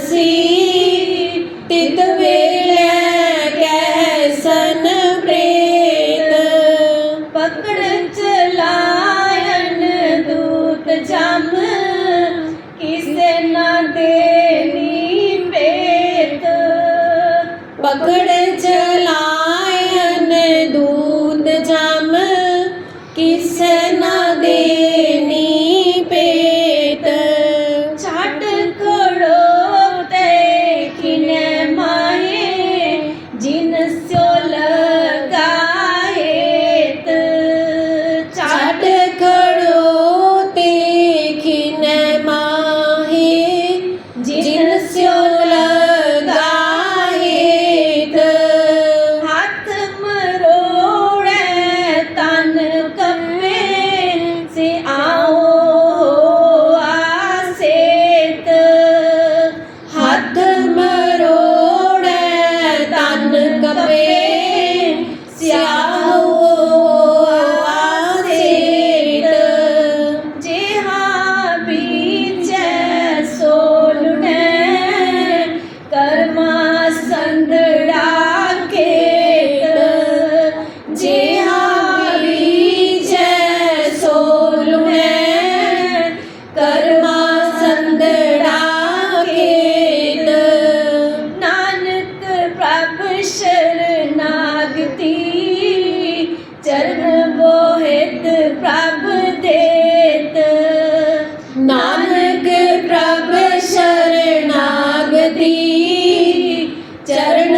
see ਮੰਦੜਾ ਕੇਤ Nanak ਪ੍ਰਭ ਸ਼ਰਨਾਗਤੀ ਚਰਨ ਬੋਹਿਤ ਪ੍ਰਭ ਦੇਤ। ਨਾਨਕ ਪ੍ਰਭ ਸ਼ਰਨਾਗਤੀ ਚਰਨ